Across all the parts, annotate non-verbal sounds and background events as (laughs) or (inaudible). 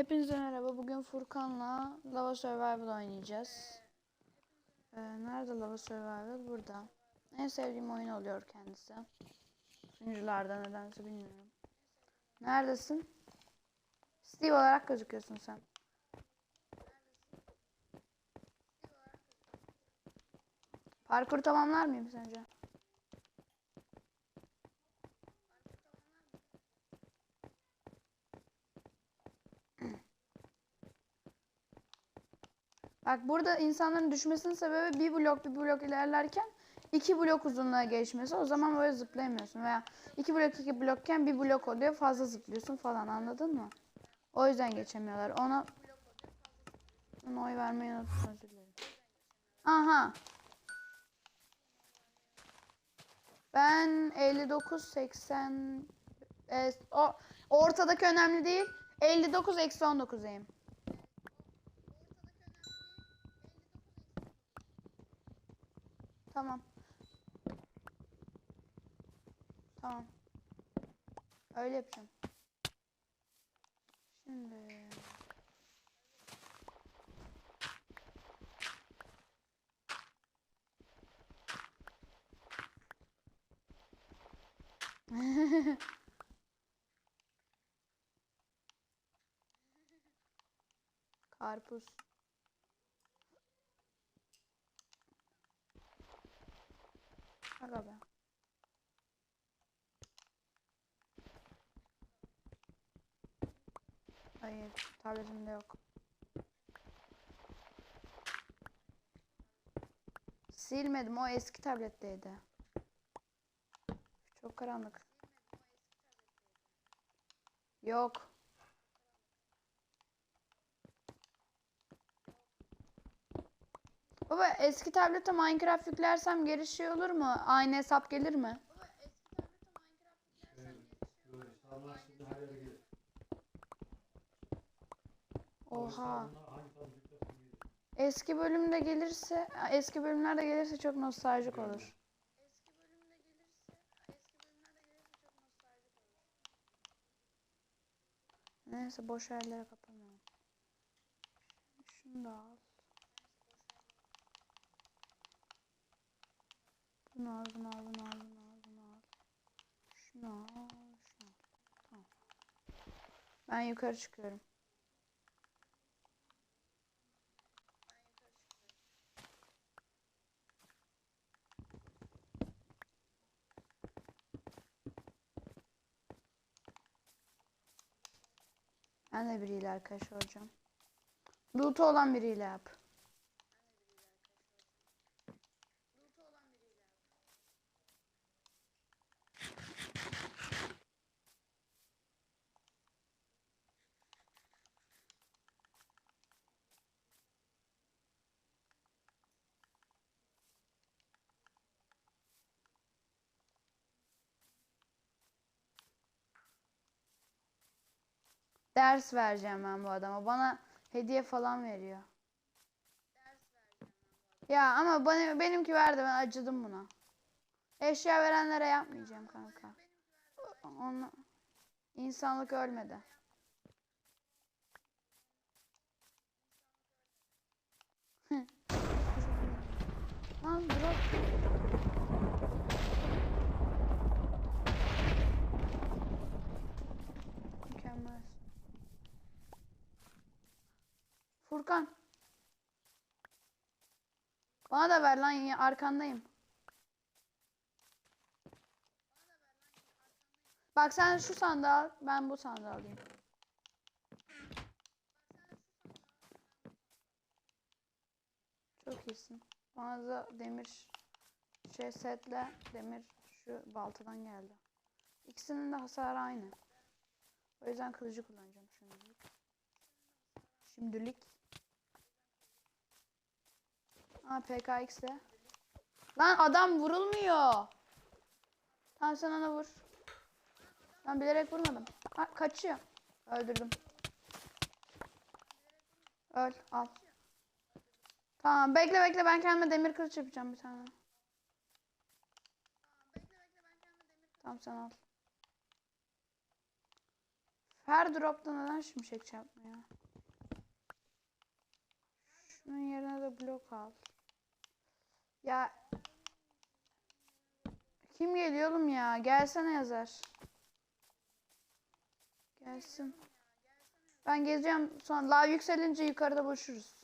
Hepinize merhaba. Bugün Furkan'la Lava Survival oynayacağız. Ee, nerede Lava Survival? Burada. En sevdiğim oyun oluyor kendisi. Sunucularda nedense bilmiyorum. Neredesin? Steve olarak gözüküyorsun sen. Parkur tamamlar mıyım sence? Bak burada insanların düşmesinin sebebi bir blok bir blok ilerlerken iki blok uzunluğa geçmesi. O zaman böyle zıplayamıyorsun. Veya iki blok iki blokken bir blok oluyor fazla zıplıyorsun falan anladın mı? O yüzden geçemiyorlar. Ona ona oy vermeyi unuttum özür dilerim. Aha. Ben 59 80 e, o ortadaki önemli değil. 59 eksi 19'ayım. Tamam. Tamam. Öyle yapacağım. Şimdi (laughs) Karpuz. Aga be. Hayır, tabletimde yok. Silmedim, o eski tabletteydi. Çok karanlık. Yok. Baba eski tablete Minecraft yüklersem geri şey olur mu? Aynı hesap gelir mi? Gelir. Oha. Eski bölümde gelirse, eski bölümlerde gelirse çok nostaljik olur. Neyse boş yerlere kapamayalım. Şunu da al. Bunu al, bunu al, bunu al, bunu al, bunu al. Şunu al, şunu al. Tamam. Ben yukarı çıkıyorum. Ben de biriyle arkadaş olacağım. Loot'u olan biriyle yap. Ders vereceğim ben bu adama. Bana hediye falan veriyor. Ya ama bana, benimki verdi ben acıdım buna. Eşya verenlere yapmayacağım kanka. Onu, insanlık ölmedi. Lan Furkan. Bana da ver lan ya arkandayım. Bak sen şu sandığı al, ben bu sandığı alayım. Çok iyisin. Bana da demir şey setle demir şu baltadan geldi. İkisinin de hasarı aynı. O yüzden kılıcı kullanacağım şimdilik. Şimdilik. Aa PKX'de. Lan adam vurulmuyor. Tamam sen ona vur. Ben bilerek vurmadım. Ha, kaçıyor. Öldürdüm. Öl al. Tamam bekle bekle ben kendime demir kılıç yapacağım bir tane. Tamam sen al. Her dropta neden şimşek çarpmıyor? Şunun yerine de blok al. Ya kim geliyor oğlum ya? Gelsene yazar. Gelsin. Ben gezeceğim. Sonra lav yükselince yukarıda buluşuruz.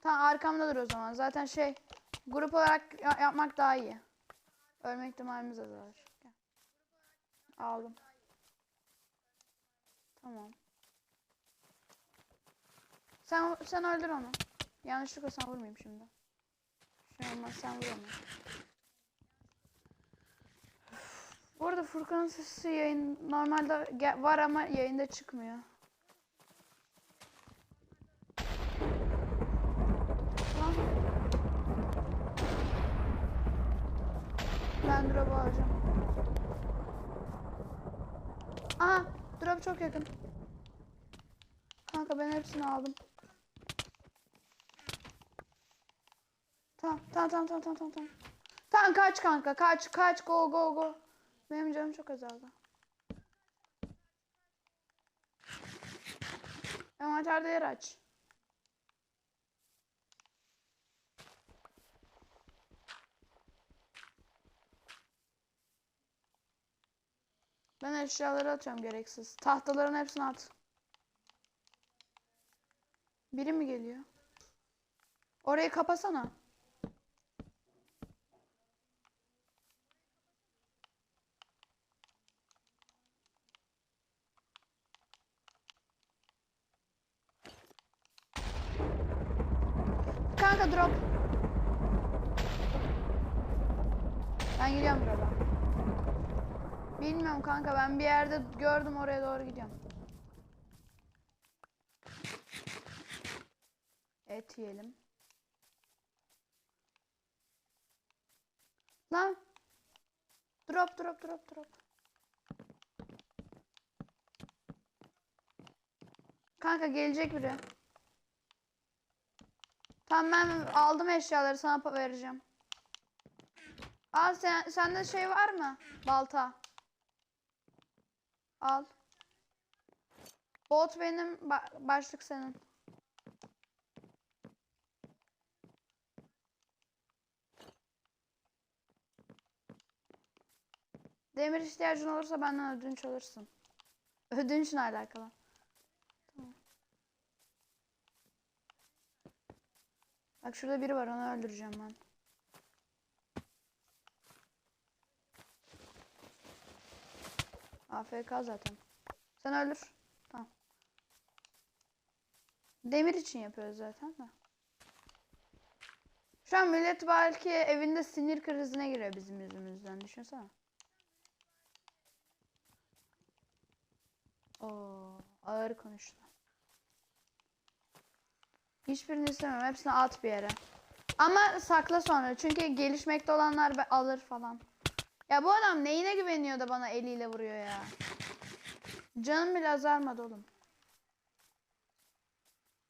Tamam arkamda dur o zaman. Zaten şey grup olarak ya- yapmak daha iyi. Ölme ihtimalimiz azalır. Aldım. Tamam. Sen sen öldür onu. Yanlışlıkla sen vurmayayım şimdi. Şey olmaz sen vur onu. Bu arada Furkan'ın sesi yayın normalde var ama yayında çıkmıyor. Ben drop'u alacağım. Aha drop çok yakın. Kanka ben hepsini aldım. Tamam tamam tamam tamam tamam tamam. Tamam kaç kanka kaç kaç go go go. Benim canım çok azaldı. Envanterde yer aç. Ben eşyaları atıyorum gereksiz. Tahtaların hepsini at. Biri mi geliyor? Orayı kapasana. Kanka drop. Ben gidiyorum drop'a. Bilmiyorum kanka ben bir yerde gördüm oraya doğru gidiyorum. Et yiyelim. Lan. Drop drop drop drop. Kanka gelecek biri. Tamam ben aldım eşyaları sana vereceğim. Al sen sende şey var mı? Balta. Al. Bot benim, ba- başlık senin. Demir ihtiyacın olursa benden ödünç alırsın. Ödünçle alakalı. Tamam. Bak şurada biri var onu öldüreceğim ben. AFK zaten. Sen öldür. Tamam. Demir için yapıyoruz zaten de. Şu an millet belki evinde sinir krizine giriyor bizim yüzümüzden. Düşünsene. Oo, ağır konuştu. Hiçbirini istemem. Hepsini at bir yere. Ama sakla sonra. Çünkü gelişmekte olanlar alır falan. Ya bu adam neyine güveniyor da bana eliyle vuruyor ya. Canım bile azalmadı oğlum.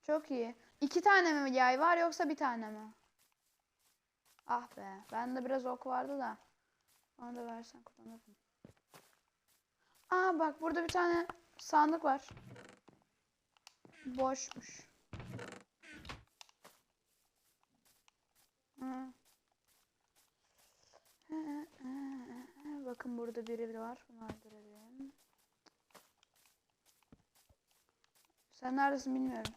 Çok iyi. İki tane mi yay var yoksa bir tane mi? Ah be. Bende biraz ok vardı da. Onu da versen kullanırım. Aa bak burada bir tane sandık var. Boşmuş. Hı. Bakın burada biri var. Bunu öldürelim. Sen neredesin bilmiyorum.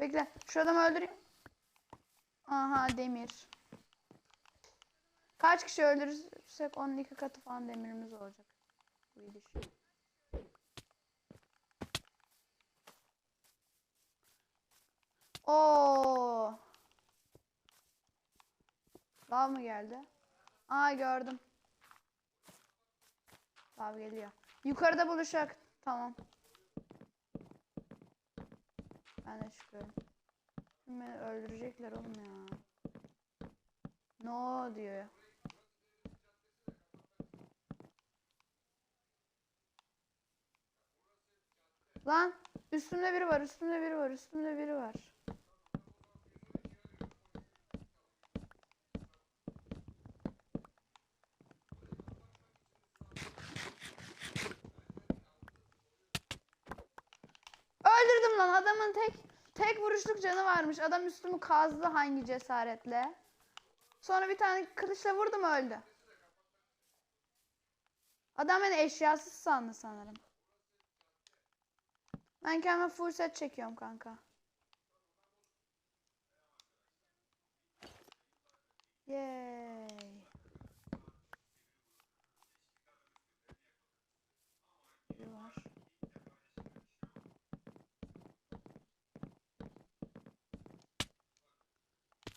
Bekle. Şu adamı öldüreyim. Aha demir. Kaç kişi öldürürsek onun iki katı falan demirimiz olacak. Bu gidiş. Oo. Lav mı geldi? Aa gördüm. Lav geliyor. Yukarıda buluşak. Tamam. Ben de çıkıyorum. Şimdi beni öldürecekler oğlum ya. No diyor. Lan üstümde biri var, üstümde biri var, üstümde biri var. Adamın tek tek vuruşluk canı varmış. Adam üstümü kazdı hangi cesaretle. Sonra bir tane kılıçla vurdum öldü. Adam beni eşyasız sandı sanırım. Ben kendime full set çekiyorum kanka. Yay. Biri var.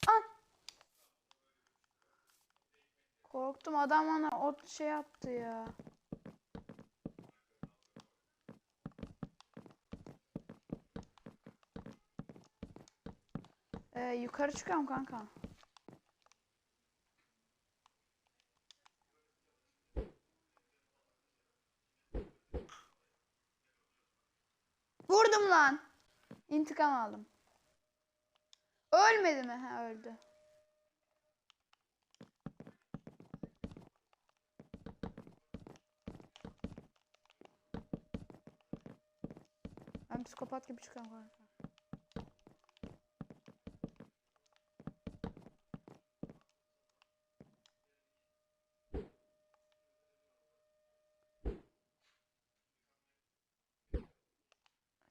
Ah! Korktum adam bana o şey attı ya. Ee, yukarı çıkıyorum kanka. Vurdum lan. İntikam aldım. Ölmedi mi? Ha öldü. Ben psikopat gibi çıkıyorum kanka.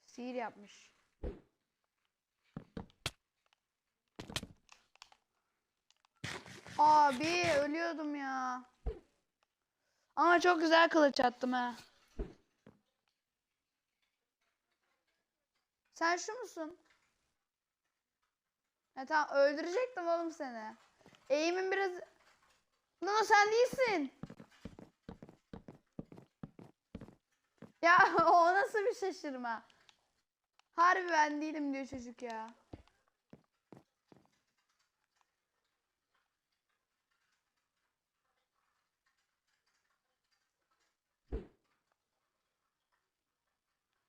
Sihir yapmış. Abi ölüyordum ya. Ama çok güzel kılıç attım ha. Sen şu musun? Ya tamam öldürecektim oğlum seni. Eğimin biraz... O sen değilsin. Ya (laughs) o nasıl bir şaşırma? Harbi ben değilim diyor çocuk ya.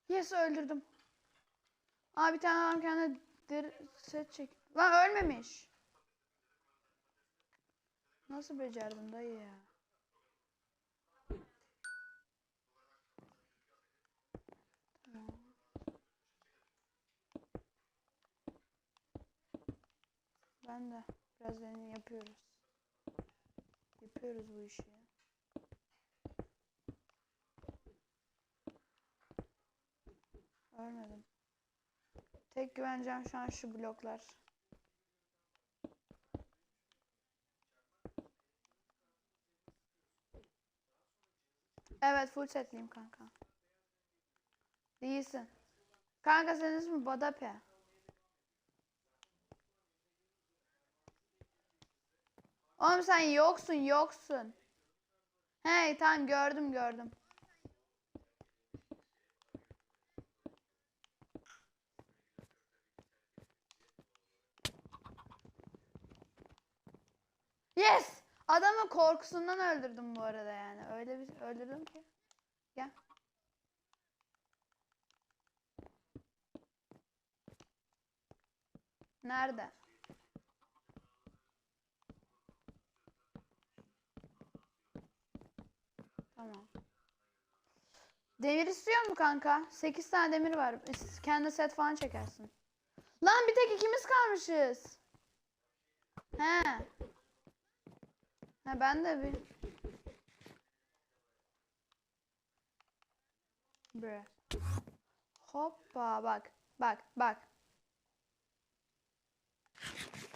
Yes öldürdüm. Aa bir tane adam kendine der set çek. Lan ölmemiş. Nasıl becerdin dayı ya? Ben de biraz yapıyoruz. Yapıyoruz bu işi. Ölmedim. Tek güvencem şu an şu bloklar. Evet full setliyim kanka. Değilsin. Kanka senin ismin Badape. Oğlum sen yoksun yoksun. Hey tamam gördüm gördüm. Yes! Adamı korkusundan öldürdüm bu arada yani. Öyle bir öldürdüm ki. Gel. Nerede? Tamam. Demir istiyor mu kanka? 8 tane demir var. Kendi set falan çekersin. Lan bir tek ikimiz kalmışız. He. Ha ben de bir. Bre. Hoppa bak. Bak bak.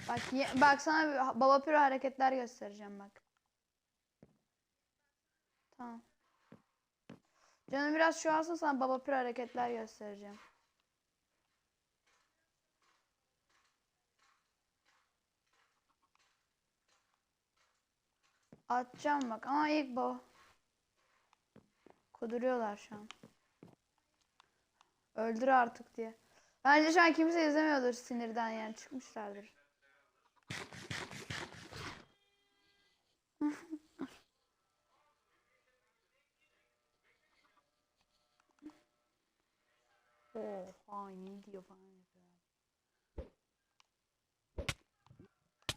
Bak ye- bak sana baba piro hareketler göstereceğim bak. Tamam. Canım biraz şu alsın sana baba piro hareketler göstereceğim. Atacağım bak ama ilk bu. Kuduruyorlar şu an. Öldür artık diye. Bence şu an kimse izlemiyordur sinirden yani çıkmışlardır. (laughs) Oha ne diyor falan yapıyor.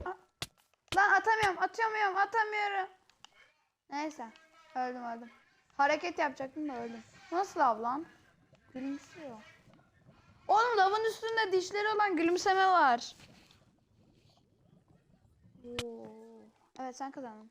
Aa, Lan atamıyorum, atamıyorum. Neyse, öldüm öldüm. Hareket yapacaktım da öldüm. Nasıl av lan? Gülümsüyor. Oğlum lavın üstünde dişleri olan gülümseme var. Oo. Evet sen kazandın.